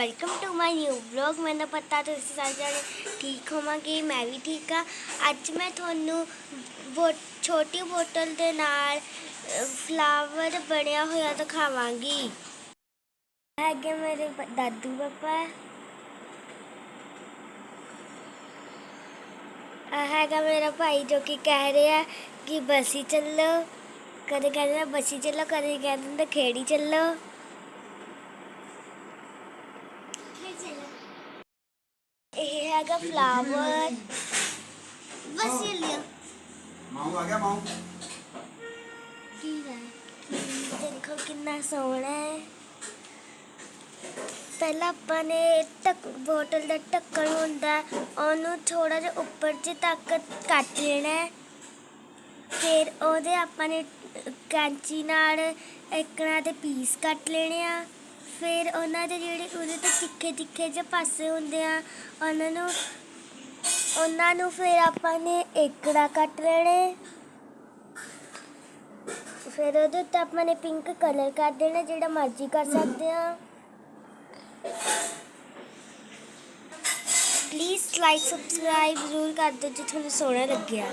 Welcome to my new vlog ਮੈਨੂੰ ਪਤਾ ਤੁਸੀਂ ਸਾਰੇ ਜਾਣੇ ਠੀਕ ਹੋਵਾਂਗੇ, ਮੈਂ ਵੀ ਠੀਕ ਆ ਅੱਜ ਮੈਂ ਤੁਹਾਨੂੰ ਬੋ, ਛੋਟੀ ਬੋਤਲ ਦੇ ਨਾਲ ਫਲਾਵਰ ਬਣਿਆ ਹੋਇਆ ਦਿਖਾਵਾਂਗੀ। ਹੈਗੇ ਮੇਰੇ ਦਾਦੂ ਪਾਪਾ। ਆ ਹੈਗਾ ਮੇਰਾ ਭਾਈ ਜੋ ਕਿ ਕਹਿ ਰਿਹਾ ਕਿ ਬਸੀ ਚੱਲੋ। ਕਦੇ ਕਹਿੰਦਾ ਬਸੀ ਚੱਲੋ, ਕਦੇ ਕਹਿੰਦਾ ਖੇੜੀ ਚੱਲੋ। ਫਲਾਵਰ ਬਸੀ ਲਿਆ ਮਾਊ ਆ ਗਿਆ ਮਾਊ ਕੀ ਹੈ ਦੇਖੋ ਕਿੰਨਾ ਸੋਹਣਾ ਹੈ। ਪਹਿਲਾਂ ਆਪਾਂ ਨੇ ਟੱਕ ਬੋਤਲ ਦਾ ਢੱਕਣ ਹੁੰਦਾ ਉਹਨੂੰ ਥੋੜਾ ਜਿਹਾ ਉੱਪਰ ਚ ਤੱਕ ਕੱਟ ਲੈਣਾ ਹੈ। ਫਿਰ ਉਹਦੇ ਆਪਾਂ ਨੇ ਕੈਂਚੀ ਨਾਲ ਇੱਕਣਾ ਦੇ ਪੀਸ ਕੱਟ ਲੈਣੇ ਆ। ਫਿਰ ਉਹਨਾਂ ਦੇ ਜਿਹੜੇ ਉਹਦੇ ਤੇ ਤਿੱਖੇ ਤਿੱਖੇ ਜਿਹੇ ਪਾਸੇ ਹੁੰਦੇ ਆ, ਉਹਨਾਂ ਨੂੰ ਉਹਨਾਂ ਨੂੰ ਫਿਰ ਆਪਾਂ ਨੇ ਏਕੜਾ ਕੱਟ ਲੈਣੇ। ਫਿਰ ਉਹਦੇ ਉੱਤੇ ਆਪਾਂ ਨੇ ਪਿੰਕ ਕਲਰ ਕਰ ਦੇਣਾ, ਜਿਹੜਾ ਮਰਜ਼ੀ ਕਰ ਸਕਦੇ ਆ। ਪਲੀਜ਼ ਲਾਈਕ ਸਬਸਕ੍ਰਾਈਬ ਜ਼ਰੂਰ ਕਰ ਦਿਓ ਜੇ ਤੁਹਾਨੂੰ ਸੋਹਣਾ ਲੱਗਿਆ।